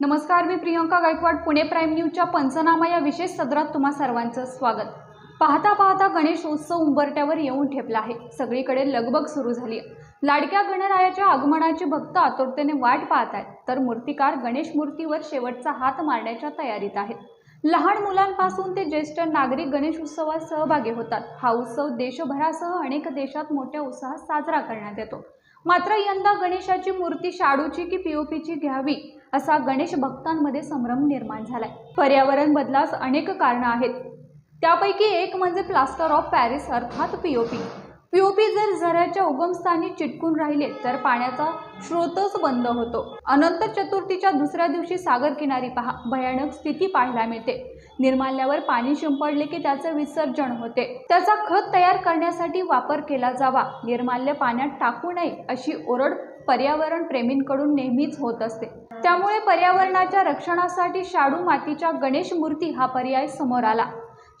नमस्कार मी प्रियंका गायकवाड पुणे प्राईम न्यूजच्या पंचनामा या विशेष सदरात तुम्हा सर्वांचं स्वागत. पाहता पाहता गणेश उत्सव उंबरट्यावर येऊन ठेपला आहे. सगळीकडे लगबग सुरू झाली आहे. लाडक्या गणरायाच्या आगमनाची भक्त आतुरतेने वाट पाहत आहेत तर मूर्तिकार गणेश मूर्तीवर शेवटचा हात मारण्याच्या तयारीत आहेत. लहान मुलांपासून ते ज्येष्ठ नागरिक गणेश उत्सवात सहभागी होतात. हा उत्सव देशभरासह अनेक देशात मोठ्या उत्साहात साजरा करण्यात येतो. मात्र यंदा गणेशाची मूर्ती शाडूची की पीओपीची घ्यावी असा गणेश भक्तांमध्ये संभ्रम निर्माण झालाय. पर्यावरण बदलास अनेक कारणं आहेत. त्यापैकी एक म्हणजे प्लास्टर ऑफ पॅरिस अर्थात पीओपी पीओपी जर झऱ्याच्या उगमस्थानी चिटकून राहिले तर पाण्याचा स्रोतच बंद होतो. अनंत चतुर्थीच्या दुसऱ्या दिवशी सागर किनारी पहा. भयानक स्थिती पाहायला मिळते. निर्माल्यावर पाणी शिंपडले की त्याचं विसर्जन होते. त्याचा खत तयार करण्यासाठी वापर केला जावा. निर्माल्य पाण्यात टाकू नये अशी ओरड पर्यावरण प्रेमींकडून नेहमीच होत असते. त्यामुळे पर्यावरणाच्या रक्षणासाठी शाडू मातीच्या गणेश मूर्ती हा पर्याय समोर आला.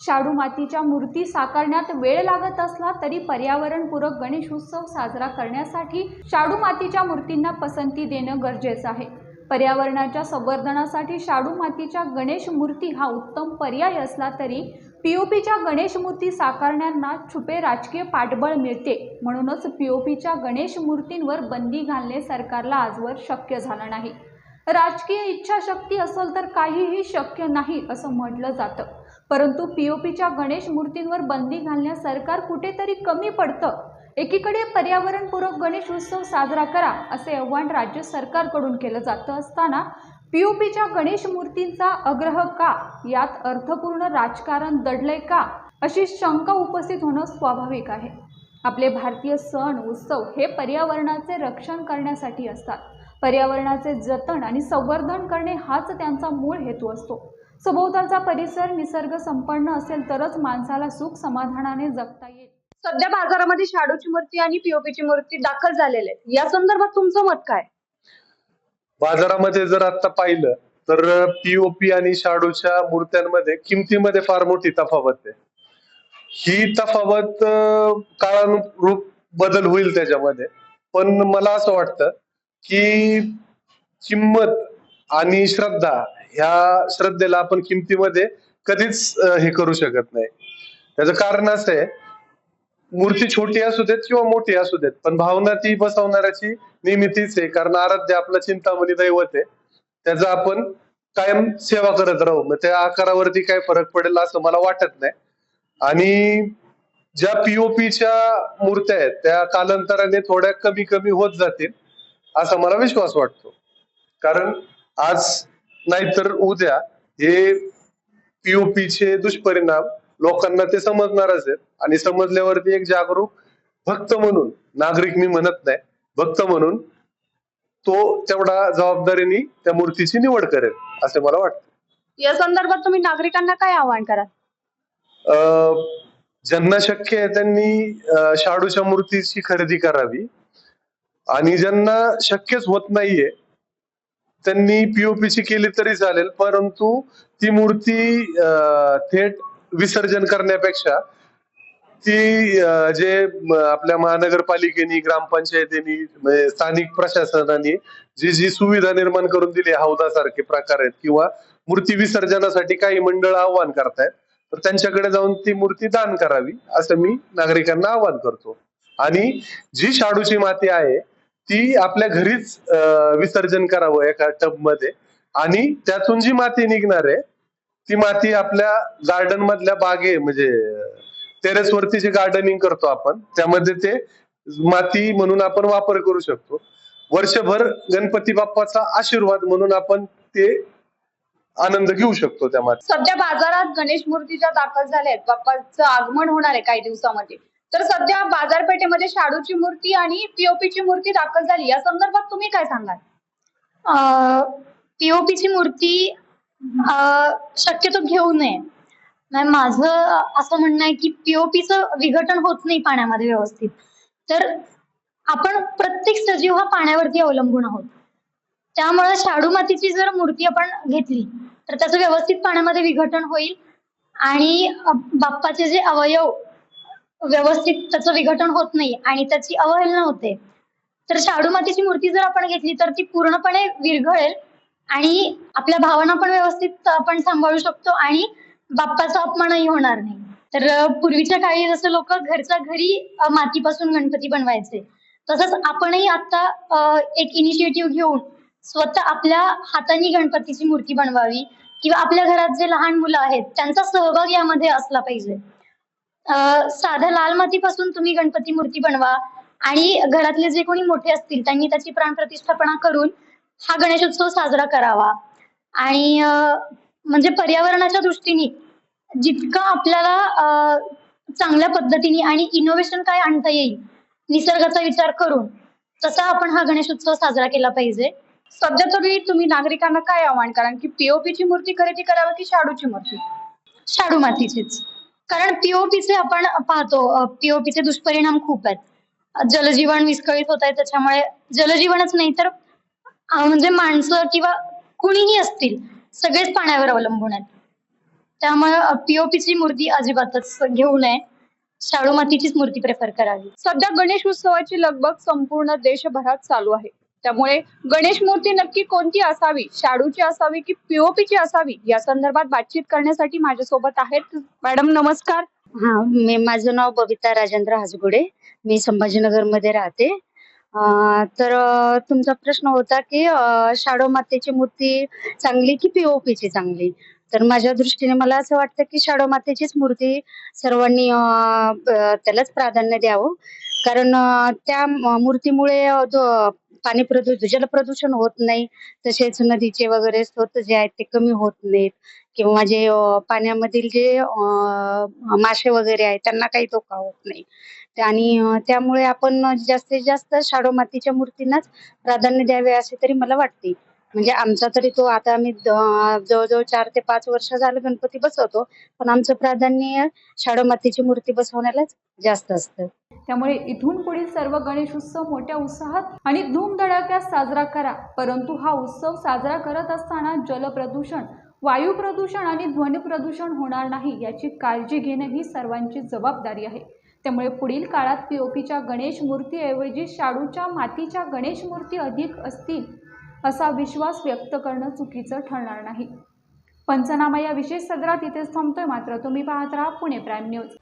शाडू मातीच्या मूर्ती साकारण्यात वेळ लागत असला तरी पर्यावरणपूरक गणेश उत्सव साजरा करण्यासाठी शाडू मातीच्या मूर्तींना पसंती देणं गरजेचं आहे. पर्यावरणाच्या संवर्धनासाठी शाडू मातीच्या गणेश मूर्ती हा उत्तम पर्याय असला तरी पी ओ पीच्या गणेश मूर्ती साकारण्यांना छुपे राजकीय पाठबळ मिळते. म्हणूनच पी ओ पीच्या गणेश मूर्तींवर बंदी घालणे सरकारला आजवर शक्य झालं नाही. राजकीय इच्छाशक्ती असेल तर काहीही शक्य नाही असं म्हटलं जातं. परंतु पीओपीच्या गणेश मूर्तींवर बंदी घालण्यास सरकार कुठेतरी कमी पडतं? एकीकडे पर्यावरणपूरक गणेश उत्सव साजरा करा असे आव्हान राज्य सरकारकडून केलं जातं असताना पी ओ पीच्या गणेश मूर्तींचा आग्रह का? यात अर्थपूर्ण राजकारण दडलंय का? अशी शंका उपस्थित होणं स्वाभाविक आहे. आपले भारतीय सण उत्सव हे पर्यावरणाचे रक्षण करण्यासाठी असतात. पर्यावरणाचे जतन आणि संवर्धन करणे हाच त्यांचा मूळ हेतू असतो. सभोवतालचा परिसर निसर्ग संपन्न असेल तरच माणसाला सुख समाधानाने जगता येईल. सध्या बाजारामध्ये शाडूची मूर्ती आणि पीओपीची मूर्ती दाखल झालेल्या आहेत. या संदर्भात तुमचं मत काय? बाजारामध्ये जर आता पाहिलं तर पीओपी आणि शाडूच्या मूर्त्यांमध्ये किमतीमध्ये फार मोठी तफावत आहे. ही तफावत काळानुरूप बदल होईल त्याच्यामध्ये. पण मला असं वाटतं की किंमत आणि श्रद्धा ह्या श्रद्धेला आपण किमतीमध्ये कधीच हे करू शकत नाही. त्याचं कारण असं आहे मूर्ती छोटी असू देत किंवा मोठी असू देत पण भावना ती बसवणाऱ्याची नेहमी तीच आहे. कारण आराध्य आपलं चिंतामणी दैवत आहे. त्याचं आपण कायम सेवा करत राहू. मग त्या आकारावरती काय फरक पडेल असं मला वाटत नाही. आणि ज्या पीओपीच्या मूर्त्या आहेत त्या कालांतराने थोड्या कमी कमी होत जातील असा मला विश्वास वाटतो. कारण आज नाहीतर उद्या हे पीओपीचे दुष्परिणाम लोकांना ते समजणारच आहेत. आणि समजल्यावरती एक जागरूक भक्त म्हणून नागरिक मी म्हणत नाही भक्त म्हणून तो तेवढा जबाबदारीने त्या मूर्तीची निवड करेल असे मला वाटतं. या संदर्भात तुम्ही नागरिकांना काय आवाहन कराल? अं, ज्यांना शक्य आहे त्यांनी शाडूच्या मूर्तीची खरेदी करावी. आणि ज्यांना शक्यच होत नाहीये त्यांनी पीओपीची केली तरी चालेल परंतु ती मूर्ती थेट विसर्जन करण्यापेक्षा ती जे आपल्या महानगरपालिकेनी ग्रामपंचायतीनी म्हणजे स्थानिक प्रशासनाने जी जी सुविधा निर्माण करून दिली हौदासारखे प्रकार आहेत किंवा मूर्ती विसर्जनासाठी काही मंडळ आव्हान करतायत तर त्यांच्याकडे जाऊन ती मूर्ती दान करावी असं मी नागरिकांना आवाहन करतो. आणि जी शाडूची माती आहे ती आपल्या घरीच विसर्जन करावं एका टबमध्ये. आणि त्यातून जी माती निघणार आहे ती माती आपल्या गार्डन मधल्या बागे म्हणजे टेरेस वरती जे गार्डनिंग करतो आपण त्यामध्ये ते माती म्हणून आपण वापर करू शकतो. वर्षभर गणपती बाप्पाचा आशीर्वाद म्हणून आपण ते आनंद घेऊ शकतो त्या सध्या बाजारात गणेश मूर्ती ज्या दाखल झाल्या आहेत. बाप्पाचं आगमन होणार आहे काही दिवसामध्ये. तर सध्या बाजारपेठेमध्ये शाडूची मूर्ती आणि पीओपीची मूर्ती दाखल झाली. या संदर्भात तुम्ही काय सांगाल? पीओपीची मूर्ती शक्यतो घेऊ नये. नाही, माझं असं म्हणणं आहे की पीओपीचं विघटन होत नाही पाण्यामध्ये व्यवस्थित. तर आपण प्रत्येक सजीव हा पाण्यावरती अवलंबून आहोत. त्यामुळे शाडू मातीची जर मूर्ती आपण घेतली तर त्याचं व्यवस्थित पाण्यामध्ये विघटन होईल आणि बाप्पाचे जे अवयव व्यवस्थित त्याचं विघटन होत नाही आणि त्याची अवहेलना होते. तर शाडू मातीची मूर्ती जर आपण घेतली तर ती पूर्णपणे विरघळेल आणि आपल्या भावना पण व्यवस्थित आपण सांभाळू शकतो आणि बाप्पाचा अपमानही होणार नाही. तर पूर्वीच्या काळी जसं लोक घरच्या घरी मातीपासून गणपती बनवायचे तसंच आपणही आता एक इनिशिएटिव्ह घेऊन स्वतः आपल्या हाताने गणपतीची मूर्ती बनवावी किंवा आपल्या घरात जे लहान मुलं आहेत त्यांचा सहभाग यामध्ये असला पाहिजे. साध्या लाल मातीपासून तुम्ही गणपती मूर्ती बनवा आणि घरातले जे कोणी मोठे असतील त्यांनी त्याची प्राणप्रतिष्ठापना करून हा गणेशोत्सव साजरा करावा. आणि म्हणजे पर्यावरणाच्या दृष्टीने जितकं आपल्याला चांगल्या पद्धतीने आणि इनोव्हेशन काय आणता येईल निसर्गाचा विचार करून तसा आपण हा गणेशोत्सव साजरा केला पाहिजे. सध्या तरी तुम्ही नागरिकांना काय आव्हान? कारण की पीओपीची मूर्ती खरेदी करावी की शाडूची मूर्ती? शाडू मातीचीच. कारण पीओपीचे आपण पाहतो पीओपीचे दुष्परिणाम खूप आहेत. जलजीवन विस्कळीत होत आहे त्याच्यामुळे जलजीवनच नाही तर म्हणजे माणसं किंवा कुणीही असतील सगळेच पाण्यावर अवलंबून आहेत. त्यामुळे पीओपीची मूर्ती अजिबातच घेऊ नये. शाळू मातीचीच मूर्ती प्रेफर करावी. सध्या गणेश उत्सवाची लगबग संपूर्ण देशभरात चालू आहे. त्यामुळे गणेश मूर्ती नक्की कोणती असावी? शाडूची असावी की पीओपीची असावी? या संदर्भात बातचीत करण्यासाठी माझ्यासोबत आहेत. मॅडम नमस्कार. हा मी माझं नाव बबिता राजेंद्र हाजगुडे. मी संभाजीनगरमध्ये राहते. तर तुमचा प्रश्न होता की शाडो मातेची मूर्ती चांगली की पीओपीची चांगली? तर माझ्या दृष्टीने मला असं वाटतं की शाडो मातेचीच मूर्ती सर्वांनी त्यालाच प्राधान्य द्यावं. कारण त्या मूर्तीमुळे पाणी प्रदूषण जलप्रदूषण होत नाही तसेच नदीचे वगैरे स्रोत जे आहेत ते कमी होत नाहीत. किंवा जे पाण्यामधील जे मासे वगैरे आहेत त्यांना काही धोका होत नाही. आणि त्यामुळे आपण जास्तीत जास्त शाडो मातीच्या मूर्तींनाच प्राधान्य द्यावे असे तरी मला वाटते. म्हणजे आमचा तरी तो आता आम्ही जवळजवळ चार ते पाच वर्ष झालं गणपती बसवतो. पण आमचं प्राधान्य शाडो मातीची मूर्ती बसवण्यालाच जास्त असतं. त्यामुळे इथून पुढील सर्व गणेश उत्सव मोठ्या उत्साहात आणि धूमधडाक्यात साजरा करा. परंतु हा उत्सव साजरा करत असताना जलप्रदूषण वायू प्रदूषण आणि ध्वनी प्रदूषण होणार नाही याची काळजी घेणं ही सर्वांची जबाबदारी आहे. त्यामुळे पुढील काळात पीओपीच्या गणेश मूर्तीऐवजी शाडूच्या मातीच्या गणेश मूर्ती अधिक असतील असा विश्वास व्यक्त करणं चुकीचं ठरणार नाही. पंचनामा या विशेष सदरात इथेच थांबतोय मात्र तुम्ही पाहत राहा पुणे प्राईम न्यूज.